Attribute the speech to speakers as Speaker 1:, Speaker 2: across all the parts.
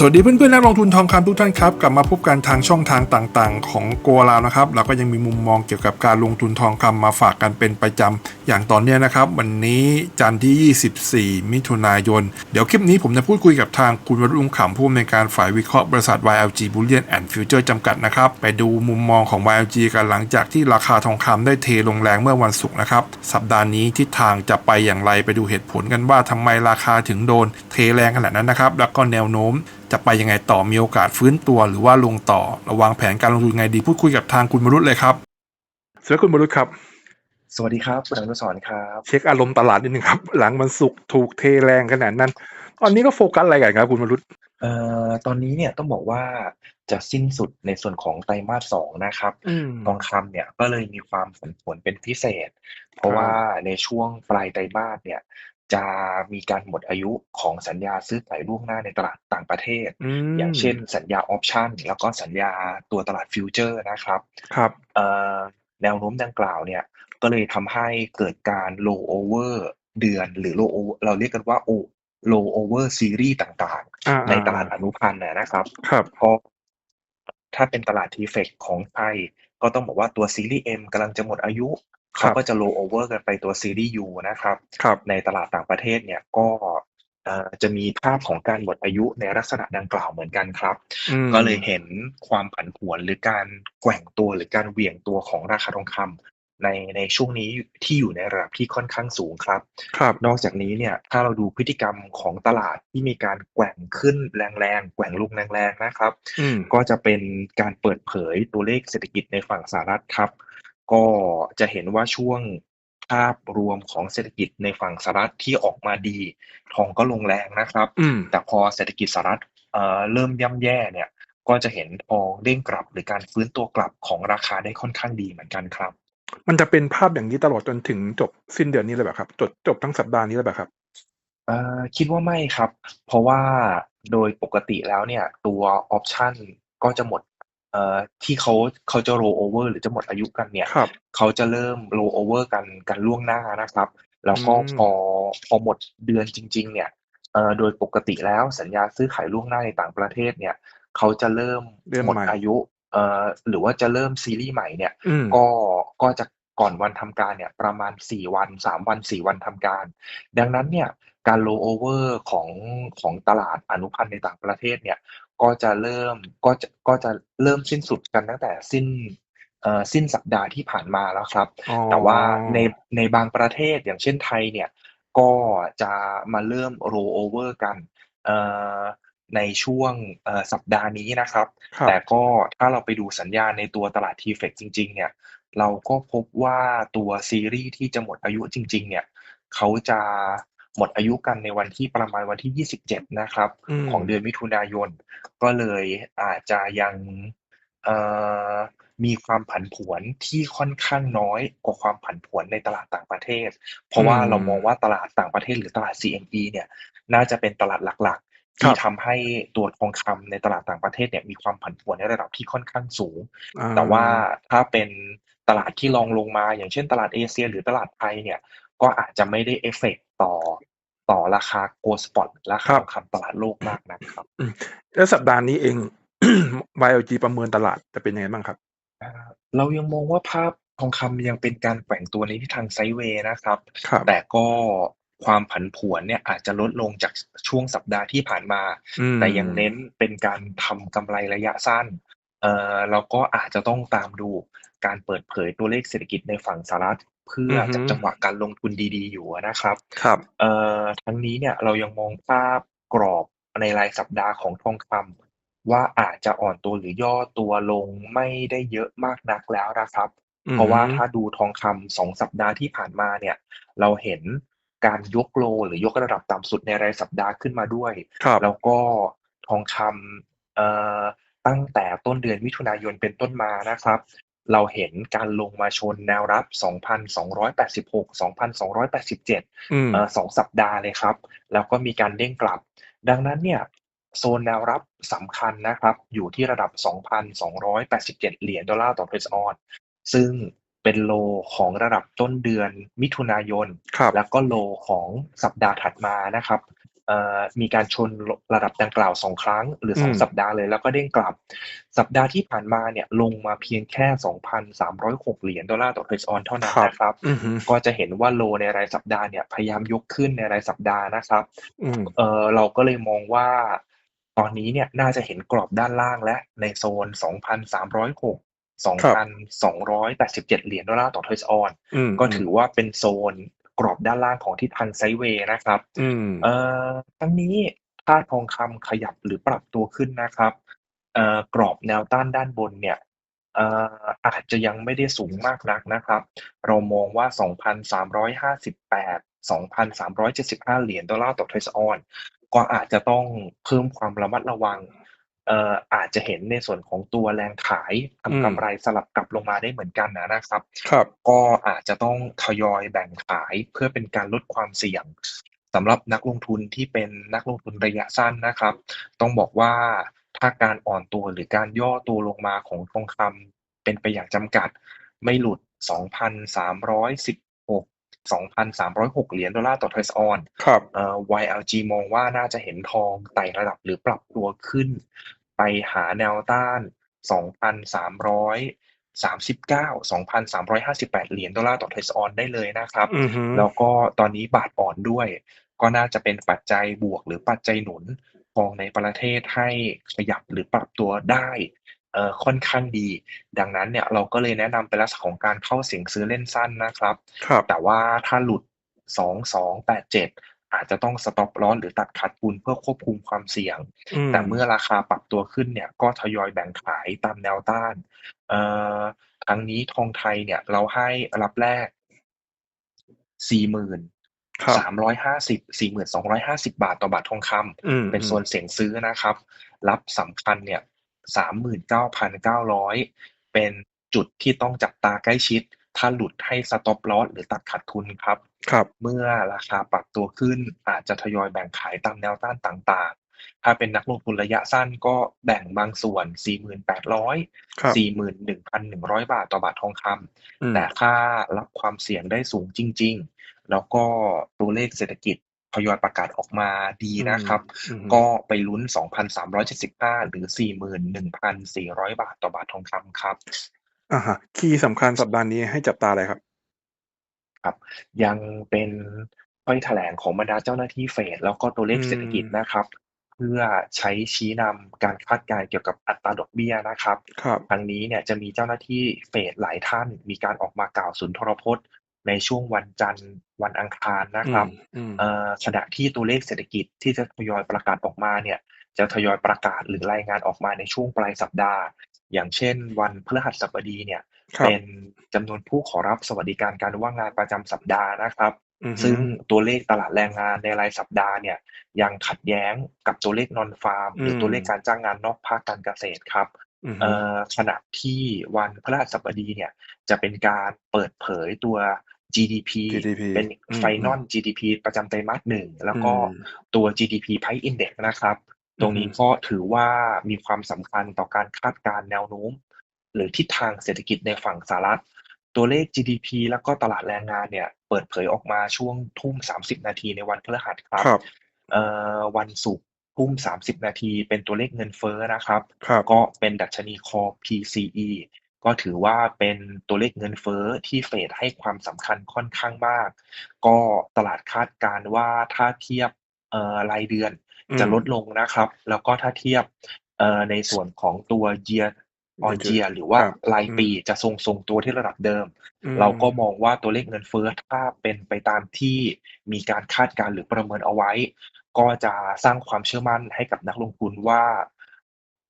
Speaker 1: สวัสดีเพื่อนๆนักลงทุนทองคำทุกท่านครับ กลับมาพบกันทางช่องทางต่างๆ ของโกลาวนะครับ เราก็ยังมีมุมมองเกี่ยวกับการลงทุนทองคำมาฝากกันเป็นประจำอย่างต่อเนื่องนะครับ วันนี้จันทร์ที่ 24 มิถุนายน เดี๋ยวคลิปนี้ผมจะพูดคุยกับทางคุณวรุณขำผู้อำนวยการฝ่ายวิเคราะห์บริษัท YLG Bullion and Future จำกัดนะครับ ไปดูมุมมองของ YLG กันหลังจากที่ราคาทองคำได้เทลงแรงเมื่อวันศุกร์นะครับสัปดาห์นี้ทิศทางจะไปอย่างไรไปดูเหตุผลกันว่าทำไมราคาถึงโดน เทแรงขนาดนั้นนะครับแล้วก็แนวโน้มจะไปยังไงต่อมีโอกาสฟื้นตัวหรือว่าลงต่อระวางแผนการลงทุนยังไงดีพูดคุยกับทางคุณมรุตเลยครับสวัสดีคุณมรุตครับ
Speaker 2: สวัสดีครับคุณอนุสรณ์ครับ
Speaker 1: เช็คอารมณ์ตลาดนิดนึงครับ หลังมันสุกร์ถูกเทแรงขนาดนั้น ตอนนี้ก็โฟกัสอะไรกันครับคุณมรุต
Speaker 2: เอ่อตอนนี้เนี่ยต้องบอกว่าจะสิ้นสุดในส่วนของไตรมาสสองนะครับ
Speaker 1: อืม
Speaker 2: ทองคำเนี่ยก็เลยมีความผันผวนเป็นพิเศษ เพราะว่าในช่วงปลายไตรมาสเนี่ย จะมีการหมดอายุของสัญญาซื้อขายล่วงหน้าในตลาดต่างประเทศ
Speaker 1: อืม
Speaker 2: อย่างเช่นสัญญาออปชั่นแล้วก็สัญญาตัวตลาดฟิวเจอร์นะครับ
Speaker 1: ครับ
Speaker 2: เอ่อแนวโน้มดังกล่าวเนี่ยก็เลยทำให้เกิดการ low over เดือนหรือ low over เราเรียกกันว่า O- low over series ต่าง
Speaker 1: อ่า
Speaker 2: ๆในตลาดอนุพันธ์นะนะครับ
Speaker 1: ครับ
Speaker 2: เพราะถ้าเป็นตลาดทีเฟกของไทยก็ต้องบอกว่าตัวซีรีส์ M กำลังจะหมดอายุ
Speaker 1: ครั
Speaker 2: เขา
Speaker 1: บ
Speaker 2: ก็จะ low over กันไปตัวซีรีส์ U นะครับ
Speaker 1: ครับ
Speaker 2: ในตลาดต่างประเทศเนี่ยก็เอ่อจะมีภาพของการหมดอายุในลักษณะดังกล่าวเหมือนกันครับ
Speaker 1: อืม
Speaker 2: ก็เลยเห็นความผันผวนหรือการแกว่งตัวหรือการเหวี่ยงตัวของราคาทองคำในในช่วงนี้ที่อยู่ในระดับที่ค่อนข้างสูงครับ
Speaker 1: ครับ
Speaker 2: นอกจากนี้เนี่ยถ้าเราดูพฤติกรรมของตลาดที่มีการแกว่งขึ้นแรงๆแกว่งลงแรงๆนะครับ
Speaker 1: อืม
Speaker 2: ก็จะเป็นการเปิดเผยตัวเลขเศรษฐกิจในฝั่งสหรัฐครับ ก็จะเห็นว่าช่วงภาพรวมของเศรษฐกิจในฝั่งสหรัฐที่ออกมาดี ทองก็ลงแรงนะครับ
Speaker 1: อืม
Speaker 2: แต่พอเศรษฐกิจสหรัฐเอ่อเริ่มย่ำแย่เนี่ย ก็จะเห็นทองเด้งกลับหรือการฟื้นตัวกลับของราคาได้ค่อนข้างดีเหมือนกันครับ
Speaker 1: มันจะเป็นภาพอย่างนี้ตลอดจนถึงจบสิ้นเดือนนี้เลยแบบครับจบจบทั้งสัปดาห์นี้เลยแบบครับ
Speaker 2: เอ่อคิดว่าไม่ครับ เพราะว่าโดยปกติแล้วเนี่ยตัวออปชันก็จะหมด เอ่อที่เขาเขาจะ roll over หรือจะหมดอายุกันเนี่ย
Speaker 1: ครับ
Speaker 2: เขาจะเริ่ม roll over กันกันล่วงหน้านะครับ แล้วก็
Speaker 1: อืม
Speaker 2: พอพอหมดเดือนจริง ๆ เนี่ยเอ่อโดยปกติแล้วสัญญาซื้อขายล่วงหน้าในต่างประเทศเนี่ย เขาจะเริ่ม
Speaker 1: เดือน
Speaker 2: หมด
Speaker 1: ใหม่
Speaker 2: อายุเอ่อหรือว่าจะเริ่มซีรีส์ใหม่เนี่ย
Speaker 1: อืม
Speaker 2: ก็ก็จะก่อนวันทำการเนี่ยประมาณ 4 วัน 3 วัน 4 วันทำการ ดังนั้นเนี่ย การ roll over ของของตลาดอนุพันธ์ในต่างประเทศเนี่ยก็จะเริ่มก็จะก็จะเริ่มสิ้นสุดกันตั้งแต่สิ้นเอ่อสิ้นสัปดาห์ที่ผ่านมาแล้วครับ
Speaker 1: อ๋อ
Speaker 2: แต่ว่าในในบางประเทศอย่างเช่นไทยเนี่ยก็จะมาเริ่ม roll over กันเอ่อในช่วงเอ่อสัปดาห์นี้นะครับ
Speaker 1: ครับ
Speaker 2: แต่ก็ถ้าเราไปดูสัญญาณในตัวตลาด t f e c จริง ๆ เนี่ยเราก็พบว่าตัวซีรีส์ที่จะหมดอายุจริง ๆ เนี่ยเขาจะ หมดอายุกันในวันที่ประมาณวันที่ 27 นะครับ
Speaker 1: อืม
Speaker 2: ของเดือนมิถุนายน ก็เลยอาจจะยังเอ่อมีความผันผวนที่ค่อนข้างน้อยกว่าความผันผวนในตลาดต่างประเทศ เพราะว่า
Speaker 1: อืม
Speaker 2: เรามองว่าตลาดต่างประเทศหรือตลาด CME เนี่ยน่าจะเป็นตลาดหลักๆ
Speaker 1: ครั
Speaker 2: ที่
Speaker 1: บ
Speaker 2: ทำให้ตัวทองคำในตลาดต่างประเทศเนี่ยมีความผันผวนในระดับที่ค่อนข้างสูง
Speaker 1: อ่
Speaker 2: แต่ว่าถ้าเป็นตลาดที่รองลงมา อย่างเช่นตลาดเอเชีย หรือตลาดไทยเนี่ยก็อาจจะไม่ได้เอฟเฟกต่อ ต่อราคาโกลสปอตราคาทองคำตลาดโลกมากนะครับ
Speaker 1: แล้วสัปดาห์นี้เอง YLG ประเมินตลาดจะเป็นยังไงบ้างครับ
Speaker 2: อ่าเรายังมองว่าภาพทองคำยังเป็นการแกว่งตัวในทิศทางไซด์เวย์นะครับ
Speaker 1: ครับ
Speaker 2: แต่ก็ความผันผวนเนี่ยอาจจะลดลงจากช่วงสัปดาห์ที่ผ่านมา
Speaker 1: อืม
Speaker 2: แต่ยังเน้นเป็นการทำกำไรระยะสั้น เอ่อเราก็อาจจะต้องตามดูการเปิดเผยตัวเลขเศรษฐกิจในฝั่งสหรัฐ เพื่ออ
Speaker 1: อฮึ
Speaker 2: จับจังหวะการลงทุนดี ๆ อยู่นะครับ
Speaker 1: ครับ
Speaker 2: เอ่อทั้งนี้เนี่ยเรายังมองภาพกรอบในรายสัปดาห์ของทองคำว่าอาจจะอ่อนตัวหรือย่อตัวลงไม่ได้เยอะมากนักแล้วนะครับ
Speaker 1: อืม
Speaker 2: เพราะว่าถ้าดูทองคำสองสัปดาห์ที่ผ่านมาเนี่ย เราเห็นการยกโลหรือยกระดับต่ำสุดในรายสัปดาห์ขึ้นมาด้วย
Speaker 1: ครับ
Speaker 2: แล้วก็ทองคำเอ่อตั้งแต่ต้นเดือนมิถุนายนเป็นต้นมานะครับ เราเห็นการลงมาชนแนวรับ 2,286 2,287
Speaker 1: อืม
Speaker 2: เอ่อสองสัปดาห์เลยครับ แล้วก็มีการเด้งกลับ ดังนั้นเนี่ยโซนแนวรับสำคัญนะครับ อยู่ที่ระดับ 2,287 เหรียญดอลลาร์ต่อเพรสออนซึ่งเป็นโลของระดับต้นเดือนมิถุนายน
Speaker 1: ครับ
Speaker 2: แล้วก็โลของสัปดาห์ถัดมานะครับเอ่อ มีการชนระดับดังกล่าว2ครั้ง หรือ
Speaker 1: อืม
Speaker 2: 2สัปดาห์เลยแล้วก็เด้งกลับ สัปดาห์ที่ผ่านมาเนี่ยลงมาเพียงแค่ 2,306 เหรียญดอลลาร์ต่อ Trade on เท่านั้น
Speaker 1: ครับ
Speaker 2: นะครับ
Speaker 1: อือฮึ
Speaker 2: ก็จะเห็นว่าโลในรายสัปดาห์เนี่ยพยายามยกขึ้นในรายสัปดาห์นะครับ
Speaker 1: อืม
Speaker 2: เอ่อเราก็เลยมองว่าตอนนี้เนี่ยน่าจะเห็นกรอบด้านล่างและในโซน 2,306 2,287 เหรียญดอลลาร์ต่อ Trade on
Speaker 1: อืม
Speaker 2: ก็ถือว่าเป็นโซน กรอบด้านล่างของทิศทางไซด์เวย์นะครับ
Speaker 1: อืม
Speaker 2: เอ่อทั้งนี้ถ้าทองคำขยับหรือปรับตัวขึ้นนะครับเอ่อกรอบแนวต้านด้านบนเนี่ยเอ่ออาจจะยังไม่ได้สูงมากนักนะครับ เรามองว่า 2,358 2,375 เหรียญดอลลาร์ต่อ Trade on ก็อาจจะต้องเพิ่มความระมัดระวังเอ่ออาจจะเห็นในส่วนของตัวแรงขาย
Speaker 1: อืม
Speaker 2: ทำกำไรสลับกลับลงมาได้เหมือนกันนะครับ
Speaker 1: ครับ
Speaker 2: ก็อาจจะต้องทยอยแบ่งขายเพื่อเป็นการลดความเสี่ยงสำหรับนักลงทุนที่เป็นนักลงทุนระยะสั้นนะครับ ต้องบอกว่าถ้าการอ่อนตัวหรือการย่อตัวลงมาของทองคำเป็นไปอย่างจำกัด ไม่หลุด 2,316 2,306 เหรียญดอลลาร์ต่อ Trade on
Speaker 1: ครับ
Speaker 2: เอ่อ YLG มองว่าน่าจะเห็นทองไต่ระดับหรือปรับตัวขึ้น ไปหาแนวต้าน 2,339 2,358 เหรียญดอลลาร์ต่อ Trade on ได้เลยนะครับ
Speaker 1: อือฮึ
Speaker 2: แล้วก็ตอนนี้บาทอ่อนด้วย ก็น่าจะเป็นปัจจัยบวกหรือปัจจัยหนุนทองในประเทศให้ขยับหรือปรับตัวได้เอ่อค่อนข้างดี ดังนั้นเนี่ยเราก็เลยแนะนำเป็นลักษณะของการเข้าเสี่ยงซื้อเล่นสั้นนะครับ
Speaker 1: ครับ
Speaker 2: แต่ว่าถ้าหลุด 2287 อาจจะต้องสต็อปลอสหรือตัดขาดทุนเพื่อควบคุมความเสี่ยง
Speaker 1: อืม
Speaker 2: แต่เมื่อราคาปรับตัวขึ้นเนี่ยก็ทยอยแบ่งขายตามแนวต้านเอ่อทั้งนี้ทองไทยเนี่ยเราให้รับแรก40,000
Speaker 1: ครับ
Speaker 2: สามร้อยห้าสิบสี่หมื่นสองร้อยห้าสิบาทต่อบาททองค
Speaker 1: อืมำ
Speaker 2: เป็นโซนเสี่ยงซื้อนะครับ รับสำคัญเนี่ยสามหมื่นเก้าพันเก้าร้อยเป็นจุดที่ต้องจับตาใกล้ชิด ถ้าหลุดให้สต็อปลอสหรือตัดขาดทุนครับ
Speaker 1: ครับ
Speaker 2: เมื่อราคาปรับตัวขึ้นอาจจะทยอยแบ่งขายตามแนวต้านต่างๆ ถ้าเป็นนักลงทุนระยะสั้นก็แบ่งบางส่วน 4,800
Speaker 1: ครับ
Speaker 2: 41,100 บาทต่อบาททองคำ
Speaker 1: อืม
Speaker 2: แต่ถ้ารับความเสี่ยงได้สูงจริง ๆ แล้วก็ตัวเลขเศรษฐกิจทยอยประกาศออกมาดีนะครับ
Speaker 1: อืม
Speaker 2: ก็ไปลุ้น 2,375 หรือ 41,400 บาทต่อบาททองคำครับ
Speaker 1: อ่าฮะ คีย์สำคัญสัปดาห์นี้ให้จับตาอะไรครับ
Speaker 2: ครับ ยังเป็นถ้อยแถลงของบรรดาเจ้าหน้าที่เฟด แล้วก็ตัวเลข
Speaker 1: อืม
Speaker 2: เศรษฐกิจนะครับ เพื่อใช้ชี้นำการคาดการณ์เกี่ยวกับอัตราดอกเบี้ยนะครับ
Speaker 1: ครับ
Speaker 2: ทางนี้เนี่ยจะมีเจ้าหน้าที่เฟดหลายท่าน มีการออกมากล่าวสุนทรพจน์ในช่วงวันจันทร์ วันอังคารนะครับ
Speaker 1: อืม
Speaker 2: เอ่อ ขณะที่ตัวเลขเศรษฐกิจที่จะทยอยประกาศออกมาเนี่ย จะทยอยประกาศ หรือรายงานออกมาในช่วงปลายสัปดาห์ อย่างเช่น วันพฤหัสบดีเนี่ย
Speaker 1: ครับ
Speaker 2: เป็นจำนวนผู้ขอรับสวัสดิการการว่างงานประจำสัปดาห์นะครับ
Speaker 1: อือฮึ
Speaker 2: ซึ่งตัวเลขตลาดแรงงานในรายสัปดาห์เนี่ย ยังขัดแย้งกับตัวเลขนอนฟาร์มหรือตัวเลขการจ้างงานนอกภาคการเกษตรครับ
Speaker 1: อือฮึ
Speaker 2: เอ่อขณะที่วันพฤหัสบดีเนี่ย จะเป็นการเปิดเผยตัว GDP
Speaker 1: GDP
Speaker 2: เป็น
Speaker 1: อืม
Speaker 2: Final GDP ประจำไตรมาสหนึ่ง แล้วก็
Speaker 1: อืม
Speaker 2: ตัว GDP Price Index นะครับ ตรงนี้
Speaker 1: อือฮึ
Speaker 2: ก็ถือว่ามีความสำคัญต่อการคาดการณ์แนวโน้ม หรือทิศทางเศรษฐกิจในฝั่งสหรัฐ ตัวเลข GDP แล้วก็ตลาดแรงงานเนี่ยเปิดเผยออกมาช่วงทุ่ม 30 นาทีในวันพฤหัสครับ
Speaker 1: ครับ
Speaker 2: เอ่อวันศุกร์ทุ่ม 30 นาทีเป็นตัวเลขเงินเฟ้อนะครับ
Speaker 1: ครับ
Speaker 2: ก็เป็นดัชนีคอ PCE ก็ถือว่าเป็นตัวเลขเงินเฟ้อที่เฟดให้ความสำคัญค่อนข้างมาก ก็ตลาดคาดการณ์ว่าถ้าเทียบเอ่อรายเดือน
Speaker 1: อืม
Speaker 2: จะลดลงนะครับ แล้วก็ถ้าเทียบเอ่อในส่วนของตัว year on year หรือว่า
Speaker 1: ครับ
Speaker 2: รายปีจะทรงทรงตัวที่ระดับเดิม
Speaker 1: อืม
Speaker 2: เราก็มองว่าตัวเลขเงินเฟ้อถ้าเป็นไปตามที่มีการคาดการณ์หรือประเมินเอาไว้ ก็จะสร้างความเชื่อมั่นให้กับนักลงทุนว่า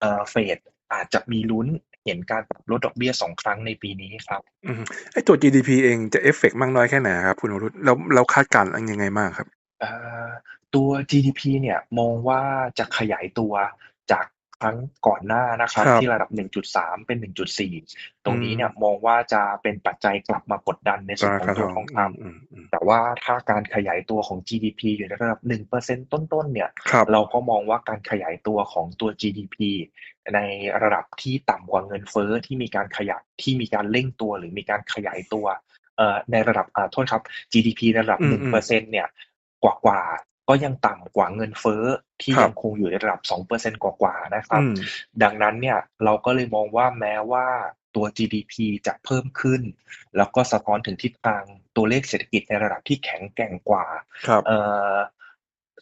Speaker 2: เอ่อเฟดอาจจะมีลุ้นเห็นการปรับลดดอกเบี้ยสองครั้งในปีนี้ครับ
Speaker 1: อืมไอตัว GDP เองจะเอฟเฟกต์มากน้อยแค่ไหนครับคุณวรุษแล้วเราคาดการณ์ยังไงมากครับ
Speaker 2: เอ่อ ตัว GDP เนี่ยมองว่าจะขยายตัวจากครั้งก่อนหน้านะครับ
Speaker 1: ครับ
Speaker 2: ที่ระดับ 1.3 เป็น 1.4 ตรงนี้
Speaker 1: อืม
Speaker 2: เนี่ยมองว่าจะเป็นปัจจัยกลับมากดดันในส่วน
Speaker 1: รา
Speaker 2: ของ
Speaker 1: คาท
Speaker 2: ตัว
Speaker 1: อง
Speaker 2: ทองค
Speaker 1: อืมอืมำ
Speaker 2: แต่ว่าถ้าการขยายตัวของ GDP อยู่ในระดับ 1%ต้นๆ เนี่ย
Speaker 1: ครับ
Speaker 2: เราก็มองว่าการขยายตัวของตัว GDP ในระดับที่ต่ำกว่าเงินเฟ้อที่มีการขยับที่มีการเร่งตัวหรือมีการขยายตัวเอ่อในระดับอ่าโทษครับ GDP ในระดับ
Speaker 1: อืม
Speaker 2: หนึ่ง
Speaker 1: อืม
Speaker 2: เปอร์เซ็นต์เนี่ยกว่ากว่า ก็ยังต่ำกว่าเงินเฟ้อที่
Speaker 1: ครับ
Speaker 2: ยังคงอยู่ในระดับ 2%กว่าๆ นะครับ
Speaker 1: อืม
Speaker 2: ดังนั้นเนี่ยเราก็เลยมองว่าแม้ว่าตัว GDP จะเพิ่มขึ้น แล้วก็สะท้อนถึงทิศทางตัวเลขเศรษฐกิจในระดับที่แข็งแกร่งกว่า
Speaker 1: ครับ
Speaker 2: เอ่อ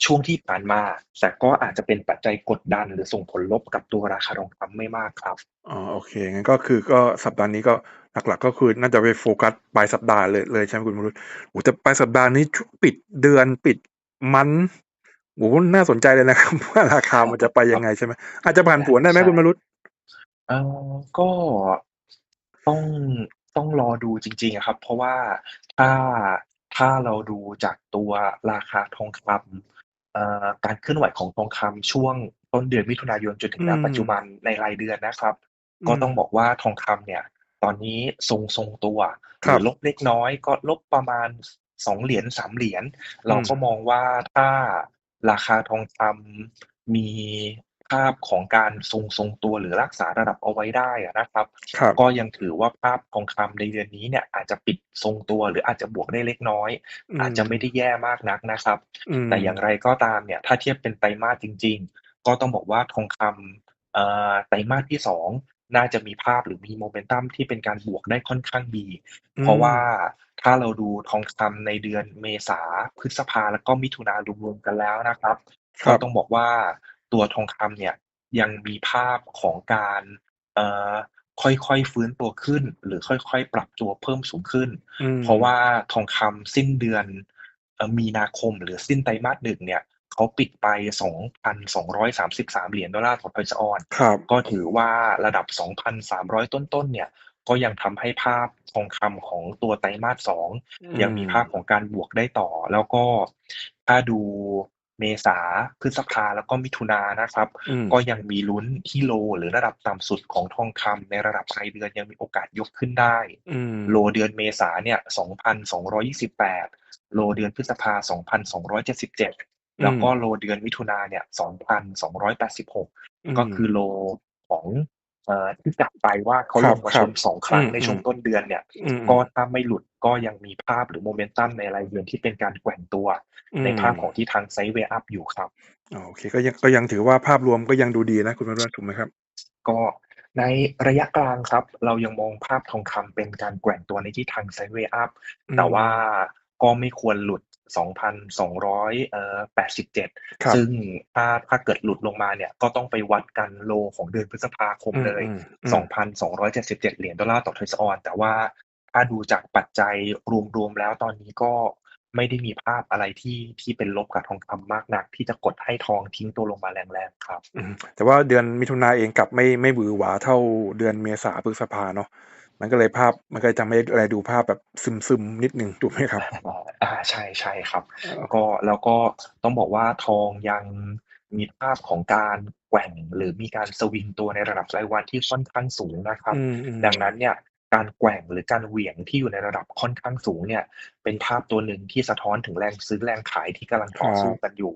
Speaker 2: ช่วงที่ผ่านมา แต่ก็อาจจะเป็นปัจจัยกดดัน หรือส่งผลลบกับตัวราคาทองคำไม่มากครับ
Speaker 1: อ๋อ โอเค งั้นก็คือก็สัปดาห์นี้ก็หลักๆ ก็คือน่าจะไปโฟกัสปลายสัปดาห์เลยเลยใช่ไหมคุณมรุษโอ้แต่ปลายสัปดาห์นี้ช่วงปิดเดือนปิด มันโอ้น่าสนใจเลยนะครับ ว่าราคามันจะไปยังไงใช่ไหมอาจจะผ่านผวนได้ไหม
Speaker 2: ใช่
Speaker 1: คุณมรุษ
Speaker 2: เอ่อก็ต้องต้องรอดูจริงๆอะครับ เพราะว่าถ้าถ้าเราดูจากตัวราคาทองคำเอ่อการเคลื่อนไหวของทองคำช่วงต้นเดือนมิถุนายนจนถึงณ
Speaker 1: อืม
Speaker 2: ปัจจุบันในรายเดือนนะครับ
Speaker 1: อืม
Speaker 2: ก็ต้องบอกว่าทองคำเนี่ย ตอนนี้ทรงทรงตัวห
Speaker 1: ครั
Speaker 2: รื
Speaker 1: บ
Speaker 2: อลบเล็กน้อยก็ลบประมาณ สองเหรียญสามเหรียญเรา
Speaker 1: อืม
Speaker 2: ก็มองว่าถ้าราคาทองคำมีภาพของการทรงทรงตัวหรือรักษาระดับเอาไว้ได้อะนะครับ
Speaker 1: ครับ
Speaker 2: ก็ยังถือว่าภาพทองคำในเดือนนี้เนี่ยอาจจะปิดทรงตัวหรืออาจจะบวกได้เล็กน้อย
Speaker 1: ม
Speaker 2: อาจจะไม่ได้แย่มากนักนะครับ
Speaker 1: อืม
Speaker 2: แต่อย่างไรก็ตามเนี่ยถ้าเทียบเป็นไตรมาสจริง ๆ ก็ต้องบอกว่าทองคำเอ่อไตรมาสที่สอง น่าจะมีภาพหรือมีโมเมนตัมที่เป็นการบวกได้ค่อนข้างดีเพราะว่าถ้าเราดูทองคำในเดือนเมษา พฤษภา แล้วก็มิถุนารวม ๆ กันแล้วนะครับ
Speaker 1: ครั
Speaker 2: ก็
Speaker 1: บ
Speaker 2: ต้องบอกว่าตัวทองคำเนี่ยยังมีภาพของการ เอ่อ ค่อย ๆ ฟื้นตัวขึ้น หรือค่อย ๆ ปรับตัวเพิ่มสูงขึ้น
Speaker 1: อืม
Speaker 2: เพราะว่าทองคำสิ้นเดือน เอ่อ มีนาคม หรือสิ้นไตรมาสหนึ่งเนี่ย เขาปิดไป 2,233 เหรียญดอลลาร์ต่อทอยส์ออน
Speaker 1: ครับ
Speaker 2: ก็ถือว่าระดับ 2,300 ต้นๆเนี่ยก็ยังทำให้ภาพทองคำของตัวไตรมาสสอง
Speaker 1: อืม
Speaker 2: ยังมีภาพของการบวกได้ต่อ แล้วก็ถ้าดูเมษาพฤษภาแล้วก็มิถุนายนนะครับ
Speaker 1: อืม
Speaker 2: ก็ยังมีลุ้นที่โล หรือระดับต่ำสุดของทองคำในระดับรายเดือนยังมีโอกาสยกขึ้นได้
Speaker 1: อืม
Speaker 2: โลเดือนเมษาเนี่ย 2,228 โลเดือนพฤษภา 2,277 แล้วก็โลเดือนมิถุนาเนี่ย2,286ก็คือโลของเอ่อที่จับไปว่าเขา
Speaker 1: ครั
Speaker 2: ล
Speaker 1: บ
Speaker 2: งมา
Speaker 1: ครั
Speaker 2: ช
Speaker 1: บ
Speaker 2: นสองครั้ง
Speaker 1: อืม
Speaker 2: ในช่วงต้นเดือนเนี่ย
Speaker 1: อืม
Speaker 2: ก็ถ้าไม่หลุดก็ยังมีภาพหรือโมเมนตัมในรายเดือนที่เป็นการแกว่งตัว
Speaker 1: อืม
Speaker 2: ในภาพของที่ทางไซด์เวย์อัพอยู่ครับ
Speaker 1: อ๋อโอเคก็ยังก็ยังถือว่าภาพรวมก็ยังดูดีนะคุณมรุษถูกไหมครับ
Speaker 2: ก็ในระยะกลางครับ เรายังมองภาพทองคำเป็นการแกว่งตัวในที่ทางไซด์เวย์อัพ
Speaker 1: อืม
Speaker 2: แต่ว่าก็ไม่ควรหลุด 2,287
Speaker 1: ครับ
Speaker 2: ซึ่งถ้าถ้าเกิดหลุดลงมาเนี่ยก็ต้องไปวัดกันโลของเดือนพฤษภาคมเลย
Speaker 1: อืมอืม
Speaker 2: 2,277 เหรียญดอลลาร์ต่อทอยส์ออน แต่ว่าถ้าดูจากปัจจัยรวมๆแล้วตอนนี้ก็ไม่ได้มีภาพอะไรที่ที่เป็นลบกับทองคำมากนัก ที่จะกดให้ทองทิ้งตัวลงมาแรงๆครับ
Speaker 1: อืมแต่ว่าเดือนมิถุนาเองกลับไม่ไม่บือหวาเท่าเดือนเมษาพฤษภาเนาะ มันก็เลยภาพมันก็เลยทำให้อะไรดูภาพแบบซึมซึมๆนิดนึงถูกไหมครับ
Speaker 2: อ่าใช่ใช่ครับ ก็แล้วก็ต้องบอกว่าทองยังมีภาพของการแกว่งหรือมีการสวิงตัวในระดับรายวันที่ค่อนข้างสูงนะครับ
Speaker 1: อืมอืม
Speaker 2: ดังนั้นเนี่ยการแกว่งหรือการเหวี่ยงที่อยู่ในระดับค่อนข้างสูงเนี่ย เป็นภาพตัวหนึ่งที่สะท้อนถึงแรงซื้อแรงขายที่กำลังต่อสู้กันอยู่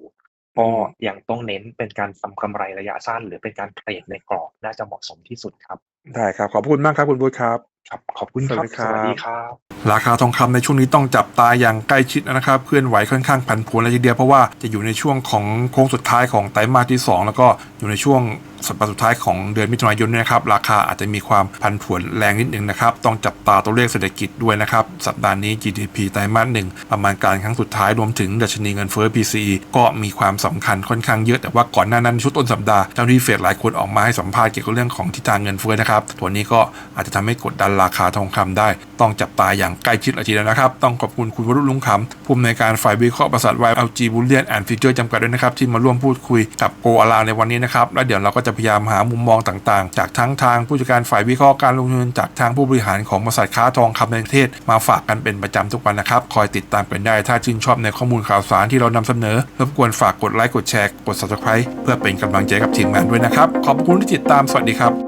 Speaker 2: ก็ยังต้องเน้นเป็นการทำกำไรระยะสั้น หรือเป็นการเทรดในกรอบน่าจะเหมาะสมที่สุดครับ
Speaker 1: ได้ครับ ขอบคุณมากครับคุณบูธครับ
Speaker 2: ครับขอบคุณครับ
Speaker 1: สวัสดีครับ
Speaker 2: สวัสดีครับ
Speaker 1: ราคาทองคำในช่วงนี้ต้องจับตาอย่างใกล้ชิดนะครับ เคลื่อนไหวค่อนข้างผันผวนเลยทีเดียวเพราะว่าจะอยู่ในช่วงของโค้งสุดท้ายของไตรมาสที่ 2 แล้วก็อยู่ในช่วง สัปดาห์สุดท้ายของเดือนมิถุนายนนะครับ ราคาอาจจะมีความผันผวนแรงนิดนึงนะครับ ต้องจับตาตัวเลขเศรษฐกิจด้วยนะครับ สัปดาห์นี้ GDP ไตรมาสหนึ่งประมาณการครั้งสุดท้ายรวมถึงดัชนีเงินเฟ้อ PCE ก็มีความสำคัญค่อนข้างเยอะแต่ว่าก่อนหน้านั้นชุดต้นสัปดาห์เจ้าหน้าที่เฟดหลายคนออกมาให้สัมภาษณ์เกี่ยวกับเรื่องของทิศทางเงินเฟ้อนะครับตัวนี้ก็อาจจะทำให้กดดันราคาทองคำได้ ต้องจับตาอย่างใกล้ชิดเลยทีเดียวนะครับ ต้องขอบคุณคุณวรุษลุงคำผู้อำนวยการฝ่ายวิเคราะห์บริษัท YLG Bullion and Future จำกัดด้วยนะครับ ที่มาร่วมพูดคุยกับโกอาลาในวันนี้นะครับ และเดี๋ยวเราก็จะพยายามหามุมมองต่างๆ จากทั้งทางผู้จัดการฝ่ายวิเคราะห์การลงทุนจากทางผู้บริหารของบริษัทค้าทองคำในประเทศ มาฝากกันเป็นประจำทุกวันนะครับคอยติดตามกันได้ ถ้าชื่นชอบในข้อมูลข่าวสารที่เรานำเสนอรบกวนฝากกดไลค์กดแชร์กด subscribe เพื่อเป็นกำลังใจกับทีมงานด้วยนะครับขอบคุณที่ติดตามสวัสดีครับ